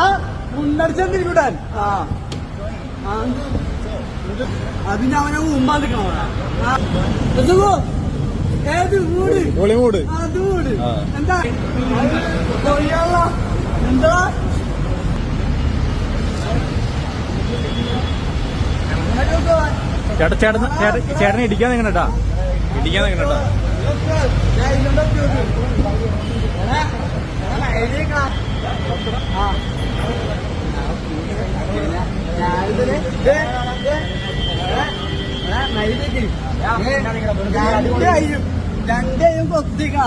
ആ മുണ്ടടിച്ചെന്തിരിക്കൂടാൻ ആ. അതിന് അവനെ മുമ്പാ നിൽക്കണോ ഏത് വീട്? ഹോളിവുഡ് അത് വീട്? ആ. എന്താ? എന്താ? ചേട്ടാ ചേട്ടൻ ചേട്ടൻ ചേട്ടനെ ഇടിക്കാൻ നിങ്ങണട്ടാ ഇടിക്കാൻ നിങ്ങണട്ടാ രണ്ടേയും രണ്ടേയും ഒത്തിക്ക്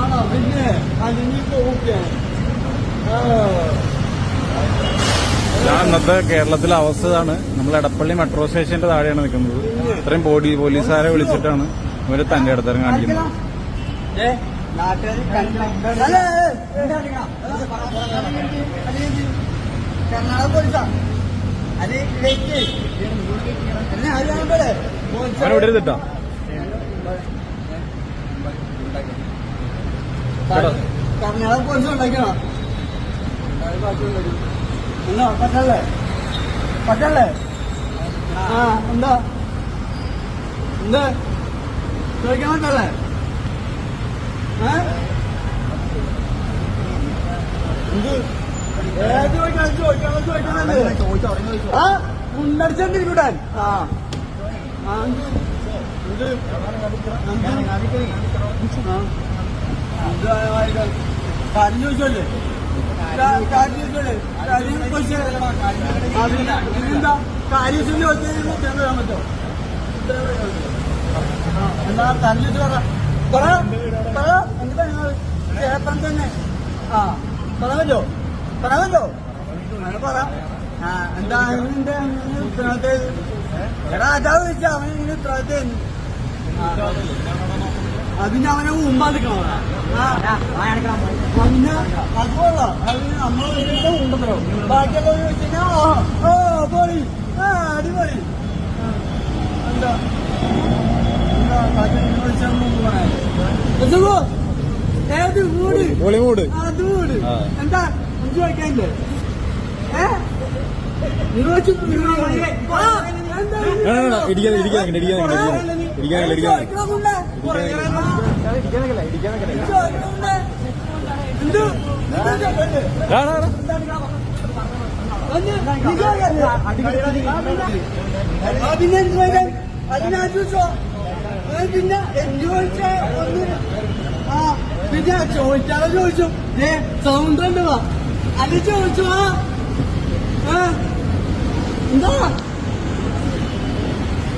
ആണോ? പിന്നെ ഇതാണ് ഇന്നത്തെ കേരളത്തിലെ അവസ്ഥ ഇതാണ് നമ്മൾ എടപ്പള്ളി മെട്രോ സ്റ്റേഷന്റെ താഴെയാണ് നിൽക്കുന്നത്. ഇത്രയും ബോഡി പോലീസുകാരെ വിളിച്ചിട്ടാണ് ഇവർ തന്റെ ഇടത്തരം കാണിക്കുന്നത്. കർണാടക പോലീസാ? അത് ഇടയ്ക്ക് എന്നെ ആരും കാണുമ്പോഴേ അവനെ വിടരുതിട്ടാ ചേട്ടാ. കർണാടക പോലീസ് ഉണ്ടാക്കണം എന്നാ പറ്റല്ലേ? പറ്റല്ലേ? ആ എന്താ? എന്താ? ചോദിക്കാൻ പറ്റല്ലേ? എന്ത് ചോദിക്കണം ആ എന്ത്? എന്ത്? എന്ത്? കാര്യം ചോദിച്ചല്ലേ? കാര്യം ചോദിച്ചല്ലേ? കാര്യം എന്താ കാര്യം ചോദിച്ചു പറ്റോ? ആ, കാര്യം ചോദിച്ചു പറ പറ പറ എന്താ നിങ്ങൾ ചേട്ടൻ തന്നെ. ആ പറഞ്ഞല്ലോ? പറഞ്ഞല്ലോ? അങ്ങനെ പറ ആ എന്താ നിന്റെ ഉത്തരവാദിത്തം? എടാ അതാ വിളിച്ച അവൻ ഇങ്ങനെ ഉത്തരവാദിത്തം അതിന് അവനെ മുമ്പാ നിൽക്കണോ പിന്നെ അതുപോലെ അതിന് നമ്മളെ ഉണ്ടല്ലോ. ബാക്കിയുള്ള വെച്ച് കഴിഞ്ഞാൽ ഓ പൊളി ആ അടിപൊളി. ആ, എന്താ? എന്താ ബാക്കി വിളിച്ചാൽ പറയാൻ വീട്. എന്താ? അഞ്ചു വയ്ക്കാനില്ലേ ഇടിക്കാൻ ഇടിക്കാൻ ഇടിക്കാൻ ഇടിക്കാൻ. ഇടിക്കാൻ പിന്നെ എന്ത് ചോദിക്കാൻ? അതിനാ ചോദിച്ചോ പിന്നെ ചോദിച്ചാ ഒന്ന്. ആ. പിന്നെ ചോദിച്ചാലോ ചോദിച്ചു. ഏ സൗണ്ട് ഉണ്ട് വാ. അത് ചോദിച്ചു ആ. എന്താ?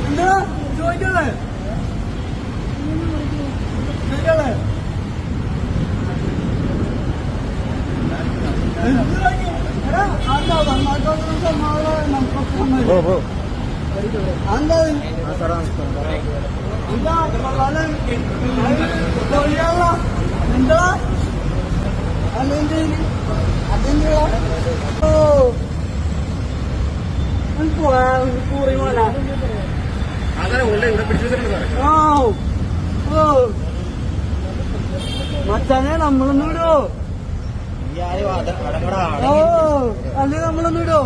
എന്താ? ചോദിക്കണേ? ചോദിക്കണേ? എന്താ? ചോദിക്കും? എടാ, അതാ നന്നാക്കാനുള്ള സമാധാനം നമുക്കൊക്കെ ഓ സമ്മതിക്കും. ഓ എന്താ എന്താ വളരെ തൊഴിലാള എന്താ അതെന്ത് അതെന്താ ഓ കൂറി മോല ഓ ഓ മച്ചാനെ നമ്മളൊന്നും വിടോ. ഓ അല്ലെ നമ്മളൊന്നും വിടോ.